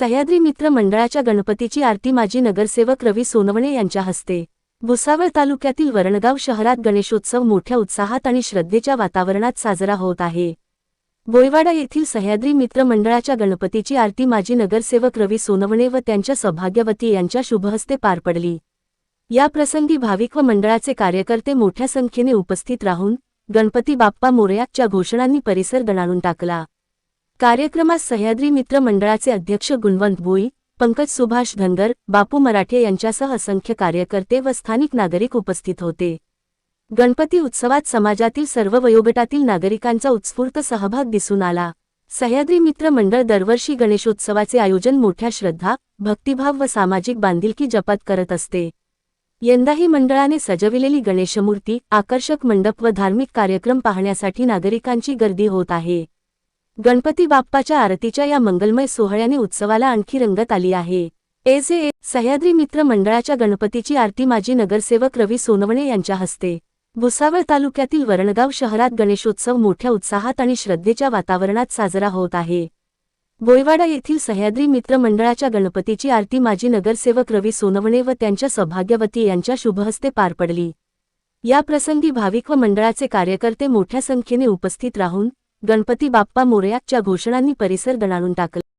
सह्याद्री मित्र मंडळाच्या गणपतीची आरती माजी नगरसेवक रवी सोनवणे यांच्या हस्ते. भुसावळ तालुक्यातील वरणगाव शहरात गणेशोत्सव मोठ्या उत्साहात आणि श्रद्धेच्या वातावरणात साजरा होत आहे. बोयवाडा येथील सह्याद्री मित्र मंडळाच्या गणपतीची आरती माजी नगरसेवक रवी सोनवणे व त्यांच्या सौभाग्यवती यांच्या शुभहस्ते पार पडली. या प्रसंगी भाविक व मंडळाचे कार्यकर्ते मोठ्या संख्येने उपस्थित राहून गणपती बाप्पा मोरयाच्या घोषणांनी परिसर दणाणून टाकला. कार्यक्रमात सह्याद्री मित्र मंडळाचे अध्यक्ष गुणवंत भोई पंकज सुभाष धनगर बापू मराठे यांच्यासह असंख्य कार्यकर्ते व स्थानिक नागरिक उपस्थित होते. गणपती उत्सवात समाजातील सर्व वयोगटातील नागरिकांचा उत्स्फूर्त सहभाग दिसून आला. सह्याद्री मित्र मंडळ दरवर्षी गणेशोत्सवाचे आयोजन मोठ्या श्रद्धा भक्तिभाव व सामाजिक बांधिलकी जपात करत असते. यंदाही मंडळाने सजविलेली गणेशमूर्ती आकर्षक मंडप व धार्मिक कार्यक्रम पाहण्यासाठी नागरिकांची गर्दी होत आहे. गणपती बाप्पाच्या आरतीच्या या मंगलमय सोहळ्याने उत्सवाला आणखी रंगत आली आहे. एजे ए सह्याद्री मित्र मंडळाच्या गणपतीची आरती माजी नगरसेवक रवी सोनवणे यांच्या हस्ते. भुसावळ तालुक्यातील वरणगाव शहरात गणेशोत्सव मोठ्या उत्साहात आणि श्रद्धेच्या वातावरणात साजरा होत आहे. बोयवाडा येथील सह्याद्री मित्र मंडळाच्या गणपतीची आरती माजी नगरसेवक रवी सोनवणे व त्यांच्या सौभाग्यवती यांच्या शुभहस्ते पार पडली. या प्रसंगी भाविक व मंडळाचे कार्यकर्ते मोठ्या संख्येने उपस्थित राहून गणपती बाप्पा मोरयाच्या घोषणांनी परिसर दणाणून टाकला.